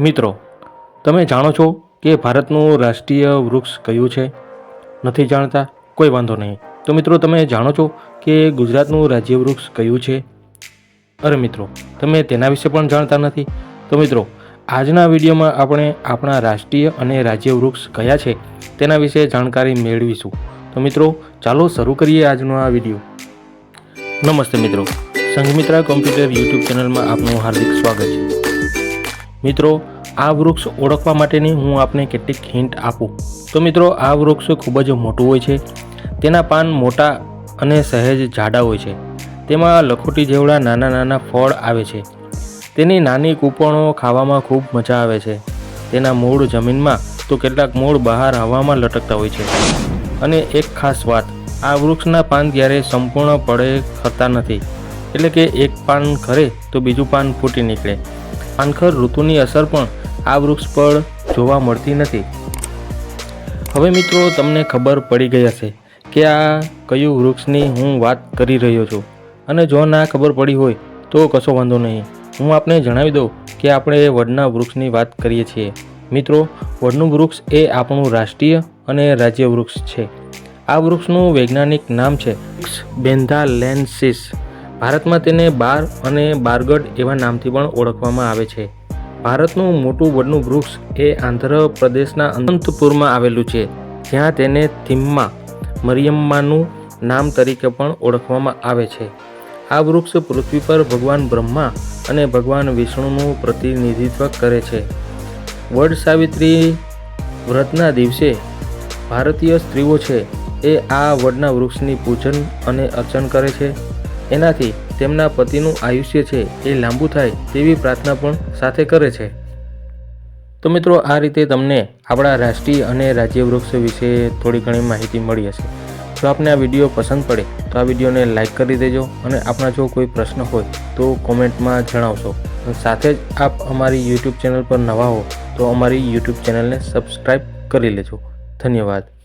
મિત્રો, તમે જાણો છો કે ભારતનું રાષ્ટ્રીય વૃક્ષ કયું છે? નથી જાણતા? કોઈ વાંધો નહીં. તો મિત્રો, તમે જાણો છો કે ગુજરાતનું રાજ્ય વૃક્ષ કયું છે? અરે મિત્રો, તમે તેના વિશે પણ જાણતા નથી. તો મિત્રો, આજના વિડીયોમાં આપણે આપણા રાષ્ટ્રીય અને રાજ્ય વૃક્ષ કયા છે તેના વિશે જાણકારી મેળવીશું. તો મિત્રો, ચાલો શરૂ કરીએ આજનો આ વીડિયો. નમસ્તે મિત્રો. સંઘમિત્રા કોમ્પ્યુટર યુટ્યુબ ચેનલમાં આપનું હાર્દિક સ્વાગત છે. મિત્રો, આ વૃક્ષ ઓળખવા માટેની હું આપને કેટલીક હિન્ટ આપું. તો મિત્રો, આ વૃક્ષ ખૂબ જ મોટું હોય છે. તેના પાન મોટા અને સહેજ જાડા હોય છે. તેમાં લખોટી જેવડા નાના નાના ફળ આવે છે. તેની નાની કૂપણો ખાવામાં ખૂબ મજા આવે છે. તેના મૂળ જમીનમાં તો કેટલાક મૂળ બહાર હવામાં લટકતા હોય છે. અને એક ખાસ વાત, આ વૃક્ષના પાન ક્યારેય સંપૂર્ણપણે ખરતા નથી. એટલે કે એક પાન ખરે તો બીજું પાન ફૂટી નીકળે. પાનખર ઋતુની અસર પણ આ વૃક્ષ પર જોવા મળતી નથી. હવે મિત્રો, તમને ખબર પડી ગઈ હશે કે આ કયું વૃક્ષની હું વાત કરી રહ્યો છું. અને જો ના ખબર પડી હોય, તો કશો વાંધો નહીં. હું આપને જણાવી દઉં કે આપણે વડના વૃક્ષની વાત કરીએ છીએ. મિત્રો, વડનું વૃક્ષ એ આપણું રાષ્ટ્રીય અને રાજ્ય વૃક્ષ છે. આ વૃક્ષનું વૈજ્ઞાનિક નામ છે બેન્થાલેન્સિસ ભારતમાં તેને બાર અને બારગઢ એવા નામથી પણ ઓળખવામાં આવે છે. ભારતનું મોટું વડનું વૃક્ષ એ આંધ્રપ્રદેશના અનંતપુરમાં આવેલું છે, જ્યાં તેને થિમ્મા મરિયમ્માનું નામ તરીકે પણ ઓળખવામાં આવે છે. આ વૃક્ષ પૃથ્વી પર ભગવાન બ્રહ્મા અને ભગવાન વિષ્ણુનું પ્રતિનિધિત્વ કરે છે. વડ સાવિત્રી વ્રતના દિવસે ભારતીય સ્ત્રીઓ છે એ આ વડના વૃક્ષની પૂજન અને અર્ચન કરે છે. એનાથી તેમના પતિનું આયુષ્ય છે એ લાંબુ થાય તેવી પ્રાર્થના પણ સાથે કરે છે. તો મિત્રો, આ રીતે તમને આપણા રાષ્ટ્રીય અને રાજ્ય વૃક્ષ વિશે થોડી ઘણી માહિતી મળી હશે. જો આપને આ વીડિયો પસંદ પડે, તો આ વિડીયોને લાઇક કરી દેજો અને આપણા જો કોઈ પ્રશ્ન હોય, તો કોમેન્ટમાં જણાવશો. સાથે જ આપ અમારી યુટ્યુબ ચેનલ પર નવા હો, તો અમારી યુટ્યુબ ચેનલને સબસ્ક્રાઈબ કરી લેજો. ધન્યવાદ.